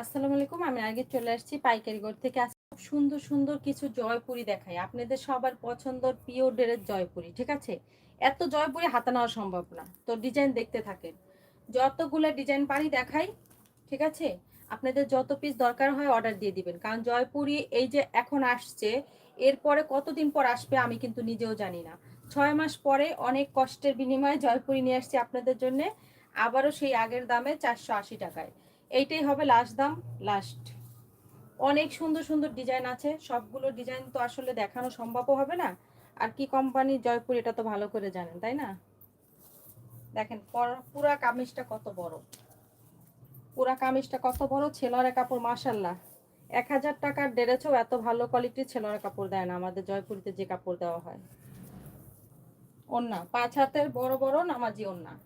আসসালামু আলাইকুম, আমি আগে চলে আসছি পাইকারিগড় থেকে। আজ খুব সুন্দর সুন্দর কিছু জয়পুরি দেখাই। আপনাদের সবার পছন্দর প্রিয় ডেরের জয়পুরি, ঠিক আছে? এত জয়পুরি হাতে নেওয়া সম্ভব না। তো ডিজাইন দেখতে থাকেন। যতগুলো ডিজাইন পারি দেখাই, ঠিক আছে? আপনাদের যত পিস দরকার হয় অর্ডার দিয়ে দিবেন। কারণ জয়পুরি এই যে এখন আসছে, এরপরে কতদিন পর আসবে আমি কিন্তু নিজেও জানি না। ছয় মাস পরে অনেক কষ্টের বিনিময়ে জয়পুরি নিয়ে আসছি আপনাদের জন্য। আবারও সেই আগের দামে চারশো আশি টাকায়। এইটাই হবে লাস্ট দাম লাস্ট অনেক সুন্দর সুন্দর ডিজাইন আছে, সবগুলো ডিজাইন তো আসলে দেখানো সম্ভবও হবে না। আর কি কোম্পানি জয়পুর, এটা তো ভালো করে জানেন, তাই না? দেখেন, পর- কামিজটা কত বড়। পুরা কামিজটা কত বড়? ছেলরে কাপড় মাসাল্লাহ এক হাজার টাকার ডেরেছেও এত ভালো কোয়ালিটির ছেলরে কাপড় দেয় না আমাদের জয়পুরিতে যে কাপড় দেওয়া হয়। ওন্না পাঁচ হাতের বড় বড় নামাজি ওন্না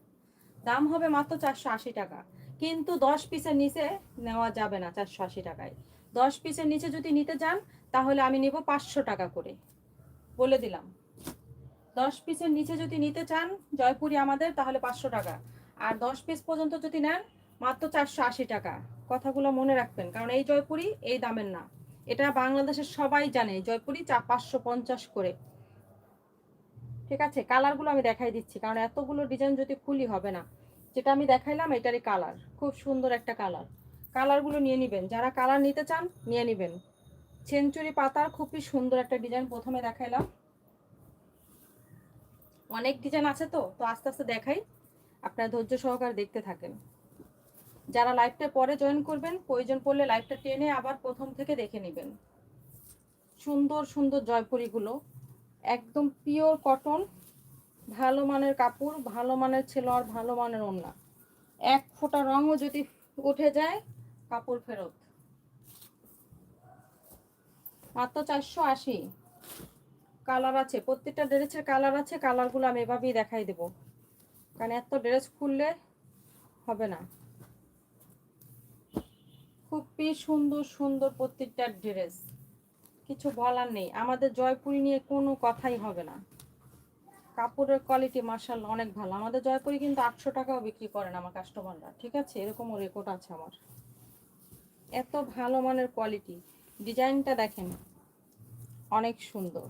দাম হবে মাত্র চারশো আশি টাকা। কিন্তু দশ পিসের নিচে নেওয়া যাবে না চারশো আশি টাকায়। দশ পিসের নিচে যদি নিতে চান তাহলে আমি নেব পাঁচশো টাকা করে। বলে দিলাম। দশ পিসের নিচে যদি নিতে চান, জয়পুরি আমাদের, তাহলে পাঁচশো টাকা। আর দশ পিস পর্যন্ত যদি নেন, মাত্র চারশো আশি টাকা। কথাগুলো মনে রাখবেন, কারণ এই জয়পুরি এই দামের না। এটা বাংলাদেশের সবাই জানে, জয়পুরি চা পাঁচশো পঞ্চাশ করে। ঠিক আছে? কালারগুলো আমি দেখাই দিচ্ছি, কারণ এতগুলো ডিজাইন যদি খুলি হবে না যেটা আমি দেখাইলাম, এটারই কালার খুব সুন্দর একটা কালার কালারগুলো নিয়ে নেবেন। যারা কালার নিতে চান, নিয়ে নেবেন। সেঞ্চুরি পাতার খুবই সুন্দর একটা ডিজাইন প্রথমে দেখাইলাম। অনেক ডিজাইন আছে তো তো আস্তে আস্তে দেখাই। আপনারা ধৈর্য সহকারে দেখতে থাকেন। যারা লাইভটা পরে জয়েন করবেন, প্রয়োজন পড়লে লাইভটা টেনে আবার প্রথম থেকে দেখে নেবেন। সুন্দর সুন্দর জয়পুরিগুলো। একদম পিওর কটন ভালো মানের কাপড়, ভালো মানের ছিল আর ভালো মানের ওড়না। এক ফোঁটা রঙও যদি উঠে যায়, কাপড় ফেরত। মাত্র চারশো আশি। কালার আছে, প্রত্যেকটা ড্রেসের কালার আছে, কালারগুলো আমি এভাবেই দেখাই দেব। কারণ এত ড্রেস খুললে হবে না। খুবই সুন্দর সুন্দর প্রত্যেকটা ড্রেস। কিছু বলার নেই। আমাদের জয়পুরি নিয়ে কোনো কথাই হবে না। কাপড়ের কোয়ালিটি মার্শাল অনেক ভালো। আমাদের জয়পুরি কিন্তু আটশো টাকাও বিক্রি করেন আমার কাস্টমাররা ঠিক আছে? এরকমও রেকর্ড আছে আমার। এত ভালো মানের কোয়ালিটি ডিজাইনটা দেখেন, অনেক সুন্দর।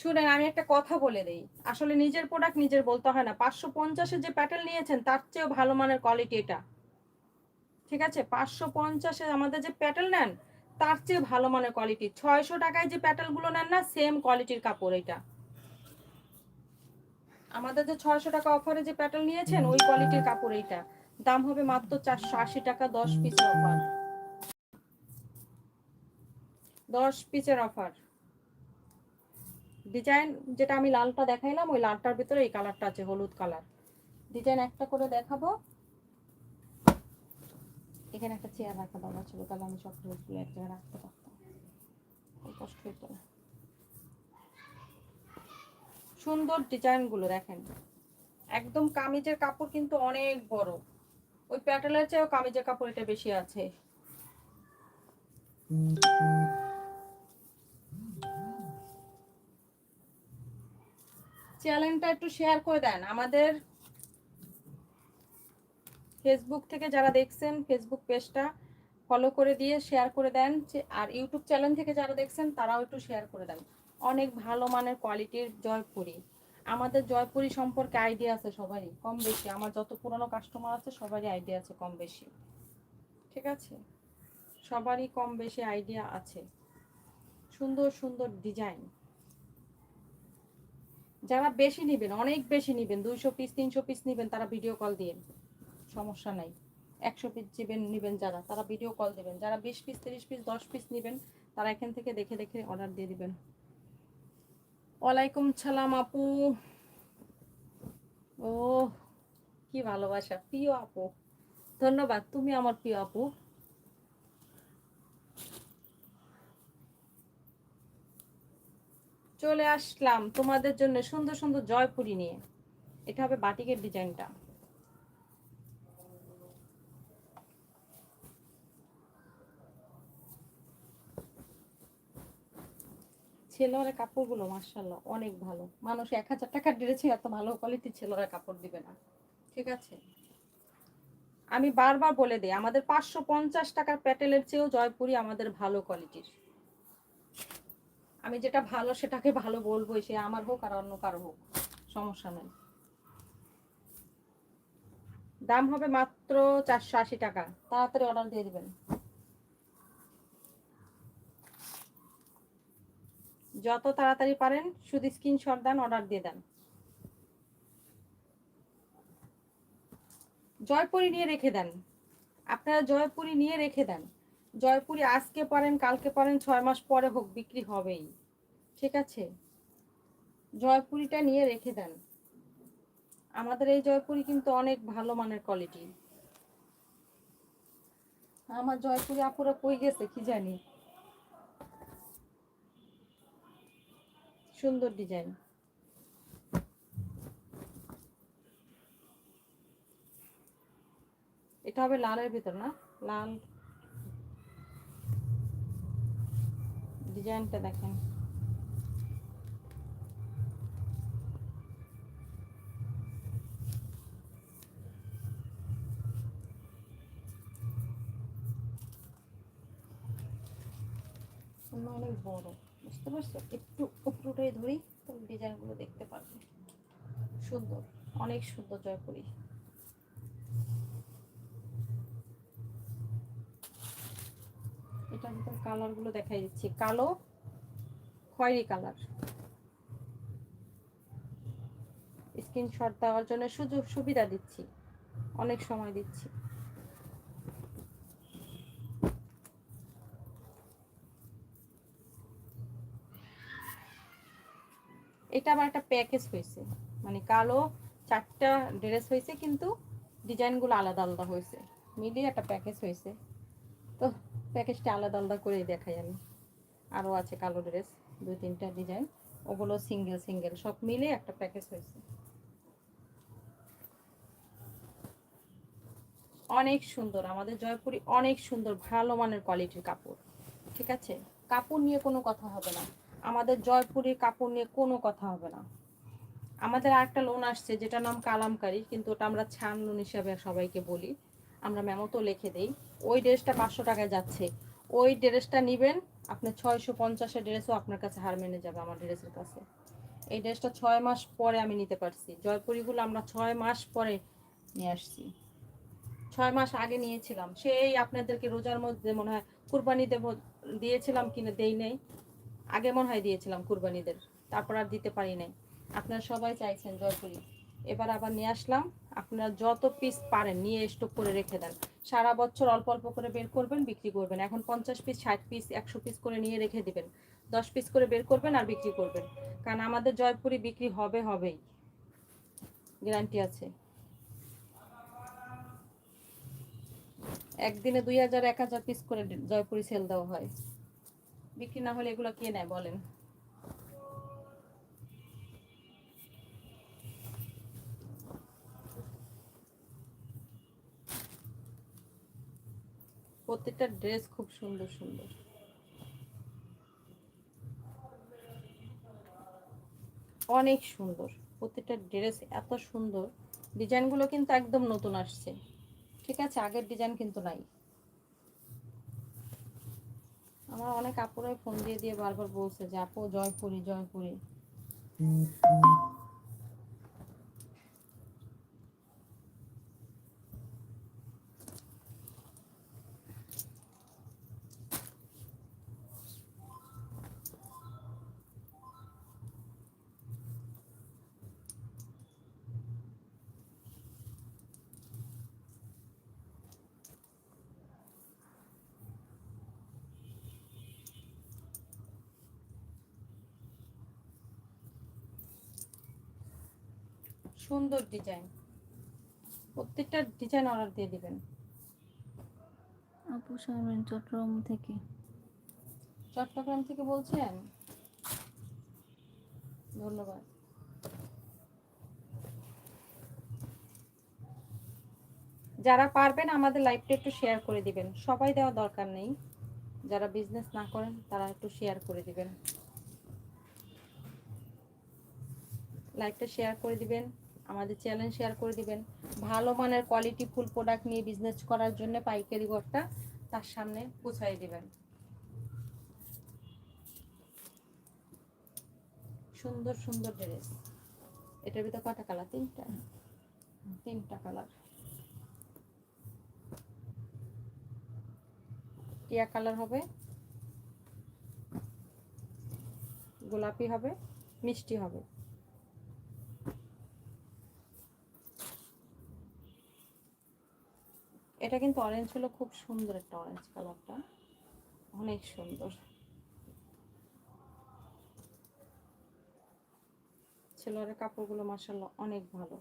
শুনেন, আমি একটা কথা বলে দিই। আসলে নিজের প্রোডাক্ট নিজের বলতে হয় না। পাঁচশো পঞ্চাশের যে প্যাটেল নিয়েছেন, তার চেয়েও ভালো মানের কোয়ালিটি এটা। ঠিক আছে? পাঁচশো পঞ্চাশে আমাদের যে প্যাটেল নেন তার চেয়ে ভালো মানের কোয়ালিটি ছয়শো টাকায় যে প্যাটেলগুলো নেন না সেম কোয়ালিটির কাপড় এটা। আমাদের যে ছয়শো টাকা অফারে যে প্যাটেল নিয়েছেন, ওই কোয়ালিটির কাপড় এইটা। দাম হবে মাত্র চারশো আশি টাকা, দশ পিসের অফার দশ পিসের অফার ডিজাইন যেটা আমি লালটা দেখাইলাম, ওই লালটার ভিতরে এই কালারটা আছে, হলুদ কালার ডিজাইন একটা করে দেখাবো। এখানে একটা চেয়ার রাখা দরকার ছিল, তাহলে আমি ড্রেসগুলো এক জায়গায় রাখতে পারতাম। কষ্ট হতো না। সুন্দর ডিজাইনগুলো দেখেন। একদম কামিজের কাপড় কিন্তু অনেক বড়। ওই প্যাটেলের চেয়েও কামিজের কাপড় এটা বেশি আছে। চ্যানেলটা একটু শেয়ার করে দেন। আমাদের ফেসবুক থেকে যারা দেখছেন ফেসবুক পেজটা ফলো করে দিয়ে শেয়ার করে দেন। আর ইউটিউব চ্যানেল থেকে যারা দেখছেন, তারাও একটু শেয়ার করে দেন। অনেক ভালো মানের কোয়ালিটির জয়পুরি। আমাদের জয়পুরি সম্পর্কে আইডিয়া আছে সবারই, কম বেশি। আমার যত পুরনো কাস্টমার আছে, সবারই আইডিয়া আছে কম বেশি। ঠিক আছে? সবারই কম বেশি আইডিয়া আছে। সুন্দর সুন্দর ডিজাইন যারা বেশি নেবেন, অনেক বেশি নেবেন, দুইশো পিস তিনশো পিস নেবেন, তারা ভিডিও কল দিয়ে। সমস্যা নাই। একশো পিস নেবেন নেবেন যারা। তারা ভিডিও কল দেবেন। যারা বিশ পিস তিরিশ পিস দশ পিস নেবেন, তারা এখান থেকে দেখে দেখে অর্ডার দিয়ে দিবেন। ওয়ালাইকুম সালাম আপু। ও কি ভালোবাসা। প্রিয় আপু। ধন্যবাদ, তুমি আমার প্রিয় আপু। চলে আসলাম তোমাদের জন্য সুন্দর সুন্দর জয়পুরি নিয়ে। এটা হবে বাটিকের ডিজাইনটা ছেলেরা কাপড়গুলো মার্শাল্লাহ অনেক ভালো। মানুষ এক হাজার টাকার ড্রেসে এত ভালো কোয়ালিটির ছেলেরা কাপড় দিবে না। ঠিক আছে? আমি বারবার বলে দিই, আমাদের পাঁচশো পঞ্চাশ টাকার প্যাটেলের চেয়েও জয়পুরি আমাদের ভালো কোয়ালিটির আমি যেটা ভালো সেটাকে ভালো বলব সে আমার হোক আর অন্য কারও হোক, সমস্যা নেই। দাম হবে মাত্র চারশো আশি টাকা। তাড়াতাড়ি অর্ডার দিয়ে দিবেন। যত তাড়াতাড়ি পারেন, শুধু স্ক্রিনশট দেন অর্ডার দিয়ে দেন। জয়পুরি নিয়ে রেখে দেন। আপনারা জয়পুরি নিয়ে রেখে দেন। জয়পুরি আজকে পারেন, কালকে পারেন, ছয় মাস পরে হোক, বিক্রি হবেই। ঠিক আছে? জয়পুরিটা নিয়ে রেখে দেন। আমাদের এই জয়পুরি কিন্তু অনেক ভালো মানের কোয়ালিটি আমার জয়পুরি আপুরা কই গেছে, কি জানি? সুন্দর ডিজাইন। এটা হবে লালের ভিতর না? লাল ডিজাইনটা দেখেন। অনেক বড়। বুঝতে পারছ? একটু উপরটাই ধরি, তো ডিজাইনগুলো দেখতে পারবে। সুন্দর, অনেক সুন্দর জয়পুরি। এটার ভিতর কালারগুলো দেখাই দিচ্ছি। কালো, খয়েরি কালার। স্ক্রিনশট দেওয়ার জন্য সুযোগ সুবিধা দিচ্ছি। অনেক সময় দিচ্ছি। এটা আবার একটা প্যাকেজ হয়েছে। মানে কালো চারটা ড্রেস হয়েছে, কিন্তু ডিজাইনগুলো আলাদা আলাদা হয়েছে। মিলিয়ে একটা প্যাকেজ হয়েছে। তো প্যাকেজটা আলাদা আলাদা করেই দেখাই আমি। আরও আছে কালো ড্রেস দুই তিনটা ডিজাইন ওগুলো সিঙ্গেল সিঙ্গেল সব মিলে একটা প্যাকেজ হয়েছে। অনেক সুন্দর, আমাদের জয়পুরি অনেক সুন্দর, ভালো মানের কোয়ালিটির কাপড়। ঠিক আছে? কাপড় নিয়ে কোনো কথা হবে না। আমাদের জয়পুরি কাপড় নিয়ে কোনো কথা হবে না। আমাদের আরেকটা লোন আসছে যেটা নাম কালামকারি, কিন্তু ওটা আমরা ছান লোন হিসাবে সবাইকে বলি। আমরা মেমোতেও লিখে দেই। ওই ড্রেসটা পাঁচশো টাকায় যাচ্ছে। ওই ড্রেসটা নেবেন আপনার ছয়শো পঞ্চাশের ড্রেসও আপনার কাছে হার মেনে যাবে আমার ড্রেসের কাছে। এই ড্রেসটা ছয় মাস পরে আমি নিতে পারছি। জয়পুরিগুলো আমরা ছয় মাস পরে নিয়ে আসছি। ছয় মাস আগে নিয়েছিলাম। সেই আপনাদেরকে রোজার মধ্যে মনে হয় কুরবানি দেব, দিয়েছিলাম কিনা দেই নেই। আগে মনে হয় দিয়েছিলাম কুরবানিদের, তারপর আর দিতে পারি নাই। আপনারা সবাই চাইছেন জয়পুরি এবার আবার নিয়ে আসলাম। আপনারা যত পিস পারেন, নিয়ে স্টক করে রেখে দেন। সারা বছর অল্প অল্প করে বের করবেন, বিক্রি করবেন। এখন পঞ্চাশ পিস ষাট পিস একশো পিস করে নিয়ে রেখে দিবেন। দশ পিস করে বের করবেন আর বিক্রি করবেন। কারণ আমাদের জয়পুরি বিক্রি হবে, হবেই। গ্যারান্টি আছে। একদিনে দুই হাজার, এক হাজার পিস করে জয়পুরি সেল দেওয়া হয়। বিক্রি না হলে এগুলো কে নেয় বলেন? প্রত্যেকটা ড্রেস খুব সুন্দর সুন্দর। অনেক সুন্দর। প্রত্যেকটা ড্রেস এত সুন্দর। ডিজাইনগুলো কিন্তু একদম নতুন আসছে। ঠিক আছে, আগের ডিজাইন কিন্তু নাই। আমার অনেক আপুরাই ফোন দিয়ে দিয়ে বারবার বলছে যে আপু জয়পুরি জয়পুরি সুন্দর ডিজাইন প্রত্যেকটা ডিজাইন অর্ডার দিয়ে দিবেন। আপু শারমিন চট্টগ্রাম থেকে। চট্টগ্রাম থেকে বলছেন? ধন্যবাদ। যারা পারবেন আমাদের লাইভটা একটু শেয়ার করে দিবেন। সবাই দেওয়া দরকার নেই। যারা বিজনেস না করেন তারা একটু শেয়ার করে দিবেন। লাইভটা শেয়ার করে দিবেন। আমাদের চ্যানেল শেয়ার করে দিবেন। ভালো মানের কোয়ালিটি ফুল প্রোডাক্ট নিয়ে বিজনেস করার জন্য পাইকারি ঘরটা তার সামনে পৌঁছাই দিবেন। সুন্দর সুন্দর ড্রেস এটার ভিতরে কটা কালার তিনটা? তিনটা কালার টিয়া কালার হবে। গোলাপি হবে। মিষ্টি হবে। এটা কিন্তু অরেঞ্জ হলো খুব সুন্দর একটা অরেঞ্জ কালারটা অনেক সুন্দর। ছেলের কাপড়গুলো মাসাল্লাহ অনেক ভালো।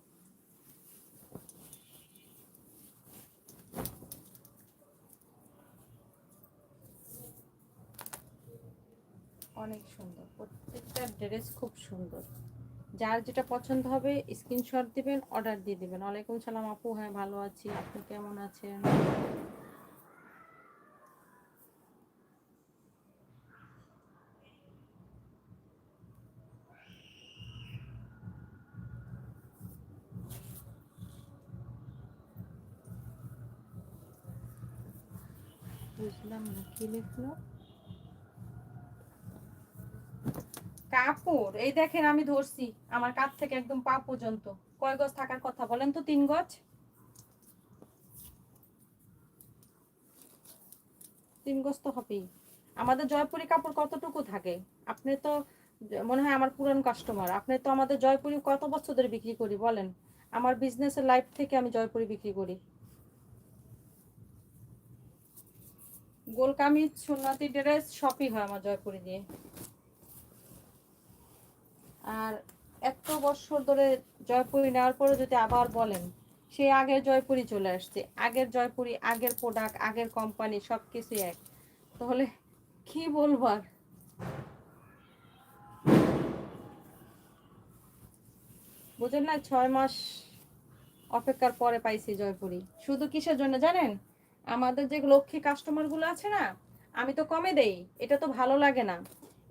অনেক সুন্দর। প্রত্যেকটা ড্রেস খুব সুন্দর। যার যেটা পছন্দ হবে স্ক্রিনশট দিবেন অর্ডার দিয়ে দিবেন। ওয়ালাইকুম সালাম আপু হ্যাঁ ভালো আছি। আপনি কেমন আছেন? বুঝলাম না, কি লিখলো? কাপড়, এই দেখেন আমি ধরছি আমার কাপ থেকে একদম পা পর্যন্ত। কয় গজ থাকার কথা বলেন তো, তিন গজ? তিন গজ তো হবেই। আমাদের জয়পুরি কাপড় কতটুকু থাকে? আপনি তো, মনে হয় আমার পুরান কাস্টমার আপনি তো আমাদের জয়পুরি কত বছর ধরে বিক্রি করি বলেন? আমার বিজনেসের লাইফ থেকে আমি জয়পুরি বিক্রি করি। গোল কামিজ সোনাতি ড্রেস, সবই হয় আমার জয়পুরি দিয়ে। আর এত বছর ধরে জয়পুরি নেওয়ার পরে যদি আবার বলেন, সে আগের জয়পুরি চলে আসছে। আগের জয়পুরি, আগের প্রোডাক্ট আগের কোম্পানি সব কিছুই এক। তাহলে কি বলব আর? বুঝেন না ছয় মাস অপেক্ষার পরে পাইছি জয়পুরি। শুধু কিসের জন্য জানেন? আমাদের যে লক্ষ্মী কাস্টমারগুলো আছে না, আমি তো কমে দেই, এটা তো ভালো লাগে না।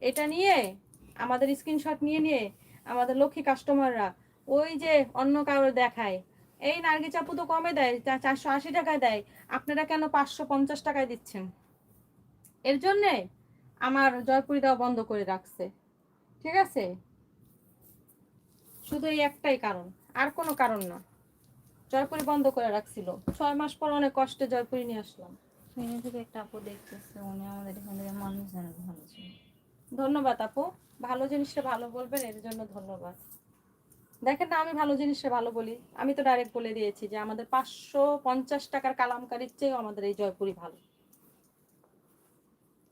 এটা নিয়ে আমাদের স্ক্রিনশট নিয়ে নিয়ে আমাদের লক্ষ্মী কাস্টমাররা ওই যে অন্য কারোর দেখায়। এই নার্গি চাপু তো কমে দেয় চারশো আশি টাকায় দেয়। আপনারা কেন পাঁচশো পঞ্চাশ টাকায় দিচ্ছেন? এর জন্যে আমার জয়পুরি দেওয়া বন্ধ করে রাখছে। ঠিক আছে? শুধু এই একটাই কারণ, আর কোনো কারণ না। জয়পুরি বন্ধ করে রাখছিল। ছয় মাস পর অনেক কষ্টে জয়পুরি নিয়ে আসলাম। থেকে একটা আপু দেখতেছে, উনি আমাদের এখান থেকে মানুষ জানে ভালো ছিল। ধন্যবাদ আপু। ভালো জিনিসটা ভালো বলবেন, এর জন্য ধন্যবাদ। দেখেন না, আমি ভালো জিনিসটা ভালো বলি। আমি তো ডাইরেক্ট বলে দিয়েছি যে আমাদের পাঁচশো পঞ্চাশ টাকার কালামকারির চেয়েও আমাদের এই জয়পুরি ভালো।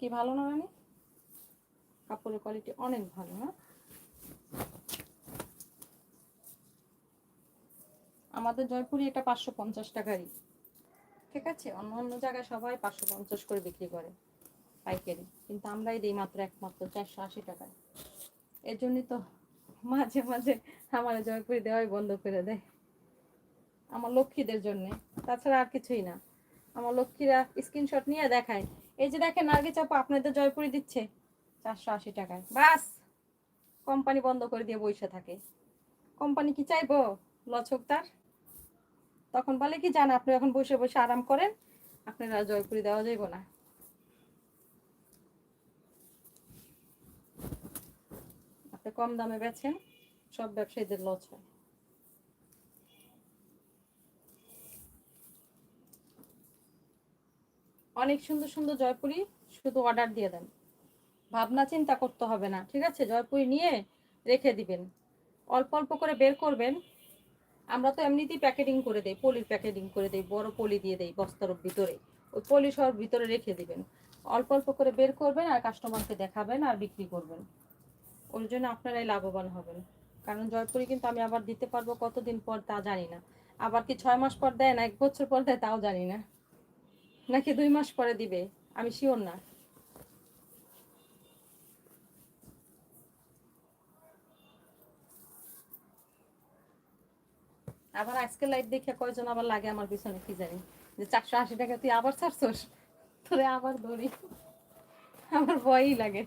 কি ভালো না মানে কাপড়ের কোয়ালিটি অনেক ভালো না আমাদের জয়পুরি এটা পাঁচশো পঞ্চাশ টাকারই। ঠিক আছে? অন্য অন্য জায়গায় সবাই পাঁচশো পঞ্চাশ করে বিক্রি করে। পাইকারি। কিন্তু আমরাই দিই মাত্র একমাত্র চারশো আশি টাকায়। এর জন্যই তো মাঝে মাঝে আমার জয়পুরি দেওয়াই বন্ধ করে দেয়। আমার লক্ষ্মীদের জন্যে। তাছাড়া আর কিছুই না। আমার লক্ষ্মীরা স্ক্রিনশট নিয়ে দেখায়। এই যে দেখেন নার্গি চাপা আপনাদের জয়পুরি দিচ্ছে চারশো আশি টাকায়। বাস! কোম্পানি বন্ধ করে দিয়ে বসে থাকে। কোম্পানি কি চাইব? লচক তার। তখন বলে কি, জান, আপনি এখন বসে বসে আরাম করেন। আপনারা জয়পুরি দেওয়া যাইব না। আপনি কম দামে বেচেন, সব ব্যবসায়ীদের লস হয়। অনেক সুন্দর সুন্দর জয়পুরি শুধু অর্ডার দিয়ে দেন। ভাবনা চিন্তা করতে হবে না, ঠিক আছে? জয়পুরি নিয়ে রেখে দিবেন। অল্প অল্প করে বের করবেন। আমরা তো এমনিতেই প্যাকেটিং করে দেই, পলির প্যাকেটিং করে দেই, বড় পলি দিয়ে দেই বস্তার ভিতরে ওই পলি সব ভিতরে রেখে দিবেন। অল্প অল্প করে বের করবেন আর কাস্টমারকে দেখাবেন আর বিক্রি করবেন। ওর জন্য আপনারাই লাভবান হবেন। কারণ জয়পুরি কিন্তু আমি আবার দিতে পারব কতদিন পর তা জানি না। আবার কি ছয় মাস পর দেয় না, এক বছর পর দেয় তাও জানি না। নাকি দুই মাস পরে দিবে, আমি শিওর না। আবার আজকে লাইট দেখে কয়জন আবার লাগে আমার পিছনে, কি জানি। যে চারশো আশি টাকা তুই আবার ছাড়ছস, তোরে আবার ধরি। আমার ভয়ই লাগে।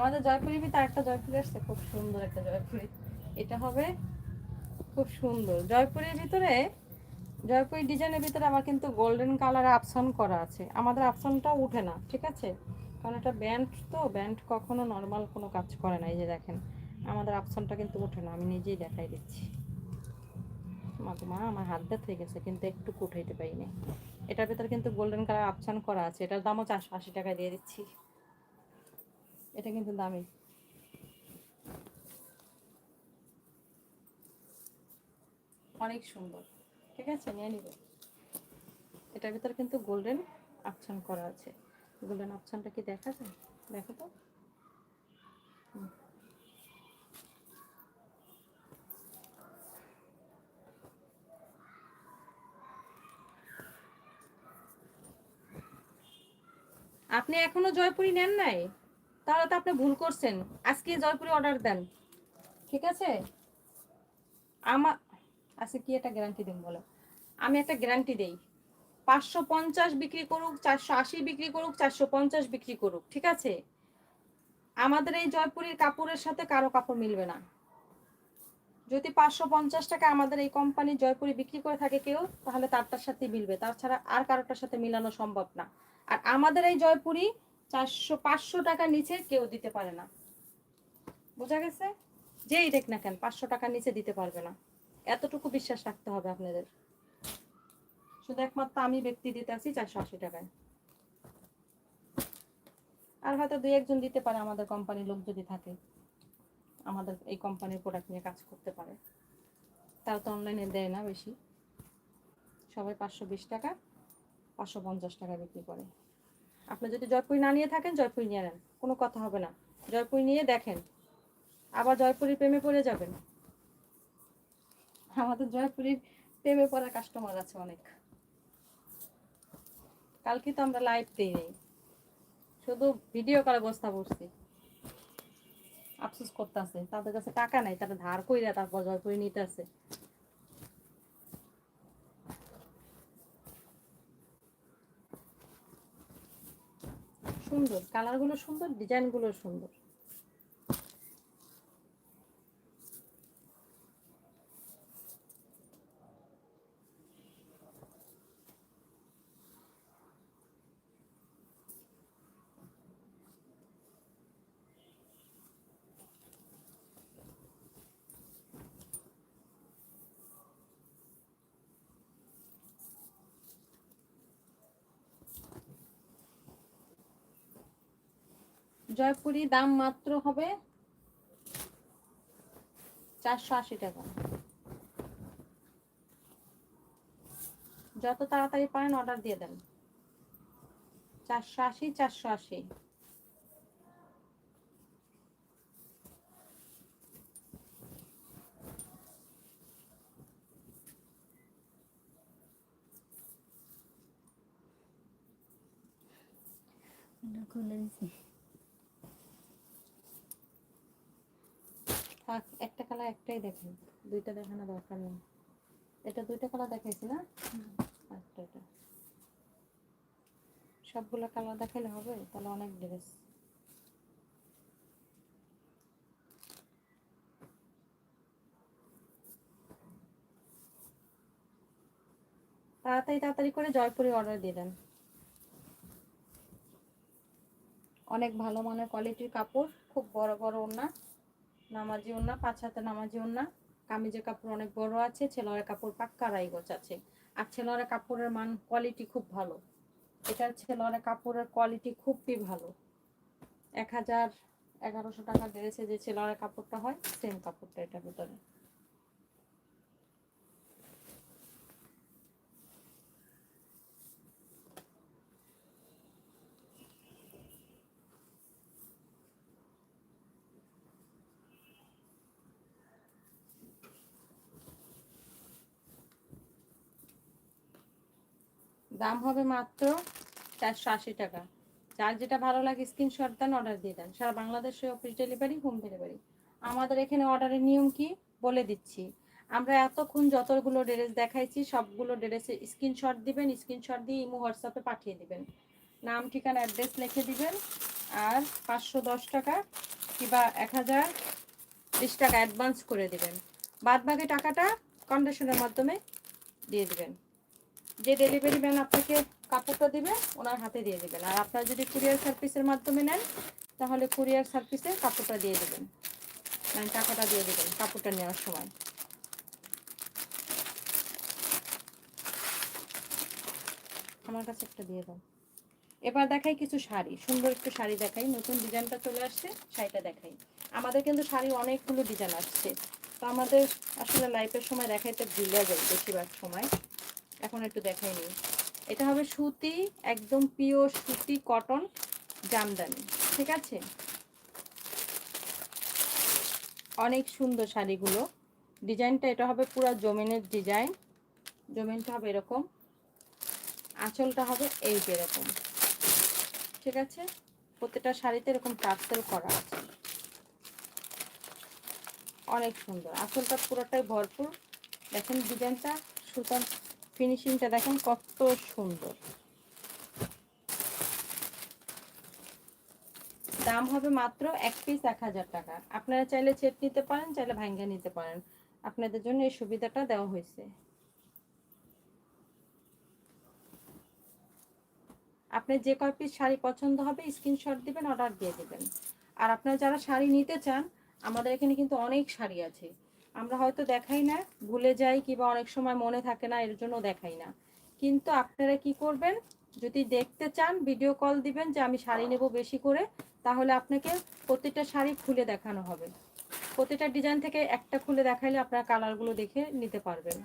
আমাদের জয়পুরের ভিতরে একটা জয়পুরি আসছে, খুব সুন্দর একটা জয়পুরি। এটা হবে খুব সুন্দর। জয়পুরের ভিতরে জয়পুরি ডিজাইনের ভিতরে আমার কিন্তু গোল্ডেন কালার আপসান করা আছে। আমাদের আপসানটাও উঠে না, ঠিক আছে? কারণ এটা ব্যান্ড তো ব্যান্ড কখনো নর্মাল কোনো কাজ করে না, এই যে দেখেন। আমাদের আপসানটা কিন্তু ওঠে না, আমি নিজেই দেখাই দিচ্ছি। মা আমার হাত ব্যথা হয়ে গেছে, কিন্তু একটু উঠাইতে পারিনি। এটার ভিতরে কিন্তু গোল্ডেন কালার আপসান করা আছে, এটার দামও চারশো আশি টাকা দিয়ে দিচ্ছি। এটা কিন্তু দামি। অনেক সুন্দর। ঠিক আছে, নিয়ে নিবে। এটার ভিতরে কিন্তু গোল্ডেন আপসান করা আছে। গোল্ডেন আপসানটা কি দেখা যায় দেখো তো। আপনি এখনও জয়পুরি নেন নাই? তাহলে তো আপনি ভুল করছেন। আজকে জয়পুরি অর্ডার দেন। ঠিক আছে? আমার আজকে কি একটা গ্যারান্টি দিন বলো। আমি একটা গ্যারান্টি দেই। পাঁচশো পঞ্চাশ বিক্রি করুক, চারশো আশি বিক্রি করুক, চারশো পঞ্চাশ বিক্রি করুক, ঠিক আছে? আমাদের এই জয়পুরের কাপড়ের সাথে কারও কাপড় মিলবে না। যদি পাঁচশো পঞ্চাশ টাকা আমাদের এই কোম্পানি জয়পুরি বিক্রি করে থাকে কেউ, তাহলে তারটার সাথে মিলবে। তাছাড়া আর কারোটার সাথে মিলানো সম্ভব না। আর আমাদের এই জয়পুরি চারশো, পাঁচশো টাকার নিচে কেউ দিতে পারে না। বোঝা গেছে? যেই দেখ না কেন, পাঁচশো টাকার নিচে দিতে পারবে না। এতটুকু বিশ্বাস রাখতে হবে আপনাদের। শুধু একমাত্র আমি ব্যক্তি দিতে আছি চারশো আশি টাকায়। আর হয়তো দুই একজন দিতে পারে, আমাদের কোম্পানির লোক যদি থাকে। আমাদের এই কোম্পানির প্রোডাক্ট নিয়ে কাজ করতে পারে। তারা তো অনলাইনে দেয় না বেশি। সবাই পাঁচশো বিশ টাকা, পাঁচশো পঞ্চাশ টাকা বিক্রি করে। আপনি যদি জয়পুরি না নিয়ে থাকেন, জয়পুরি নিয়ে নেন। কোনো কথা হবে না। জয়পুরি নিয়ে দেখেন। আবার জয়পুরির প্রেমে পড়ে যাবেন। আমাদের জয়পুরির প্রেমে পড়া কাস্টমার আছে অনেক। কালকে তো আমরা লাইভ দিই নেই। শুধু ভিডিও করে বস্তা বসছি আফসোস করতেছে। তাদের কাছে টাকা নাই, তারা ধার কইরা তারপর জয়পুরি নিতে সুন্দর কালারগুলো সুন্দর ডিজাইনগুলো সুন্দর। জয়পুরি দাম মাত্র হবে চারশো আশি টাকা। যত তাড়াতাড়ি পারেন অর্ডার দিয়ে দেন। চারশো আশি চারশো আশি। থাক একটা কালার একটাই দেখেন। দুইটা দেখানো দরকার নেই। এটা দুইটা কালার দেখাইছি না? একটা এটা। সবগুলো কালার দেখাইলে হবে? তাহলে অনেক ড্রেস। তাড়াতাড়ি তাড়াতাড়ি করে জয়পুরি অর্ডার দিয়ে দেন। অনেক ভালো মানের কোয়ালিটির কাপড় খুব বড় বড় ওড়না। নামাজি ওড়না, পাঁচ হাতে নামাজি ওড়না। কামিজের কাপড় অনেক বড় আছে ছেলোয়ারের কাপড় পাক্কা রাইগজ আছে আর ছেলোয়ারের কাপড়ের মান কোয়ালিটি খুব ভালো। এটা ছেলোয়ারের কাপড়ের কোয়ালিটি খুবই ভালো। এক হাজার এগারোশো টাকা ড্রেসে যে ছেলোয়ারের কাপড়টা হয় সেম কাপড়টা এটার ভিতরে। দাম হবে মাত্র চারশো আশি টাকা। যার যেটা ভালো লাগে স্ক্রিনশট দেন অর্ডার দিয়ে দেন। সারা বাংলাদেশে অফিস ডেলিভারি হোম ডেলিভারি আমাদের এখানে অর্ডারের নিয়ম কি? বলে দিচ্ছি। আমরা এতক্ষণ যতগুলো ড্রেস দেখাইছি, সবগুলো ড্রেসের স্ক্রিনশট দিবেন স্ক্রিনশট দিয়ে ইমো, হোয়াটসঅ্যাপে পাঠিয়ে দিবেন। নাম, ঠিকানা অ্যাড্রেস লিখে দিবেন। আর পাঁচশো দশ টাকা কিংবা এক হাজার বিশ টাকা অ্যাডভান্স করে দেবেন। বাদ বাকি টাকাটা কন্ডিশনের মাধ্যমে দিয়ে দিবেন। যে ডেলিভারি ম্যান আপনাকে কাপড়টা দিবে, ওনার হাতে দিয়ে দেবেন। আর আপনারা যদি কুরিয়ার সার্ভিসের মাধ্যমে নেন, তাহলে কুরিয়ার সার্ভিসে কাপড়টা দিয়ে দেবেন। মানে টাকাটা দিয়ে দেবেন কাপড়টা নেওয়ার সময়। আমার কাছে একটা দিয়ে দাও। এবার দেখাই কিছু শাড়ি। সুন্দর একটু শাড়ি দেখাই। নতুন ডিজাইনটা চলে আসছে, শাড়িটা দেখাই। আমাদের কিন্তু শাড়ি অনেকগুলো ডিজাইন আসছে। তো আমাদের আসলে লাইফের সময় দেখাইতে ভুলে যায় বেশিরভাগ সময়। এখন একটু দেখাই নিই। এটা হবে সুতি, একদম পিওর সুতি কটন জামদানি, ঠিক আছে? অনেক সুন্দর শাড়িগুলো। ডিজাইনটা এটা হবে পুরো জমিনের ডিজাইন। জমিনটা হবে এরকম। আঁচলটা হবে এই যে এরকম। ঠিক আছে? প্রত্যেকটা শাড়িতে এরকম টার্সেল করা আছে। অনেক সুন্দর। আঁচলটা পুরোটাই ভরপুর। দেখেন ডিজাইনটা সুতার ফিনিশিংটা দেখেন কত সুন্দর। দাম হবে মাত্র এক পিস এক হাজার টাকা। আপনারা চাইলে চেট নিতে পারেন, চাইলে ভাঙ্গা নিতে পারেন। আপনাদের জন্য এই সুবিধাটা দেওয়া হয়েছে। আপনি যে কয় পিস শাড়ি পছন্দ হবে স্ক্রিনশট দিবেন অর্ডার দিয়ে দিবেন। আর আপনারা যারা শাড়ি নিতে চান, আমাদের এখানে কিন্তু অনেক শাড়ি আছে। আমরা হয়তো দেখাই না, ভুলে যাই কিংবা অনেক সময় মনে থাকে না, এর জন্য দেখাই না। কিন্তু আপনারা কি করবেন? যদি দেখতে চান ভিডিও কল দিবেন যে আমি শাড়ি নেব বেশি করে, তাহলে আপনাকে প্রত্যেকটা শাড়ি খুলে দেখানো হবে। প্রত্যেকটা ডিজাইন থেকে একটা খুলে দেখাইলে আপনারা কালারগুলো দেখে নিতে পারবেন।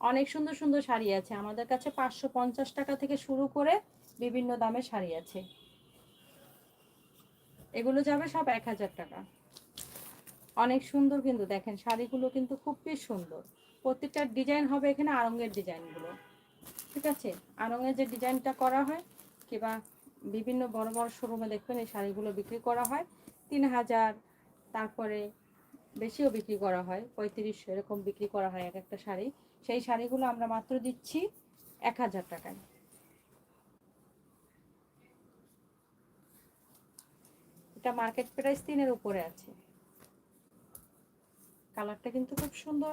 অনেক সুন্দর সুন্দর শাড়ি আছে। আমাদের কাছে পাঁচশো পঞ্চাশ টাকা থেকে শুরু করে বিভিন্ন দামের শাড়ি আছে। এগুলো যাবে সব এক হাজার টাকা। অনেক সুন্দর কিন্তু দেখেন, শাড়িগুলো কিন্তু খুবই সুন্দর। প্রত্যেকটা ডিজাইন হবে এখানে আরঙ্গের ডিজাইনগুলো ঠিক আছে? আরঙ্গের যে ডিজাইনটা করা হয়, কিংবা বিভিন্ন বড় বড় শোরুমে দেখবেন এই শাড়িগুলো বিক্রি করা হয়। তিন হাজার, তারপরে বেশিও বিক্রি করা হয়, পঁয়ত্রিশশো এরকম বিক্রি করা হয় এক একটা শাড়ি। সেই শাড়িগুলো আমরা মাত্র দিচ্ছি এক হাজার টাকায়। এটা মার্কেট প্রাইস তিনের উপরে আছে। কালারটা কিন্তু খুব সুন্দর।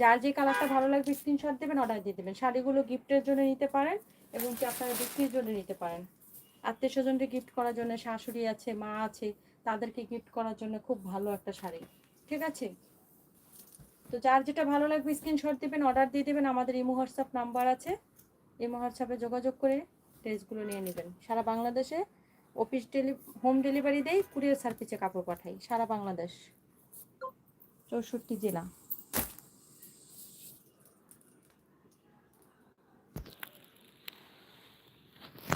যার যে কালারটা ভালো লাগবে স্ক্রিনশট দেবেন অর্ডার দিয়ে দেবেন। শাড়িগুলো গিফটের জন্য নিতে পারেন এবং কি আপনারা বিক্রির জন্য নিতে পারেন। আত্মীয় স্বজনকে গিফট করার জন্য, শাশুড়ি আছে, মা আছে, তাদেরকে গিফট করার জন্য খুব ভালো একটা শাড়ি। ঠিক আছে? তো যার যেটা ভালো লাগবে স্ক্রিনশট দেবেন অর্ডার দিয়ে দেবেন। আমাদের ইমো হোয়াটসঅ্যাপ নাম্বার আছে। ইমো হোয়াটসঅ্যাপে যোগাযোগ করে ড্রেসগুলো নিয়ে নেবেন। সারা বাংলাদেশে অফিস ডেলি হোম ডেলিভারি দেয় কুরিয়ার সার্ভিসে কাপড় পাঠাই। সারা বাংলাদেশ। চৌষট্টি জেলা।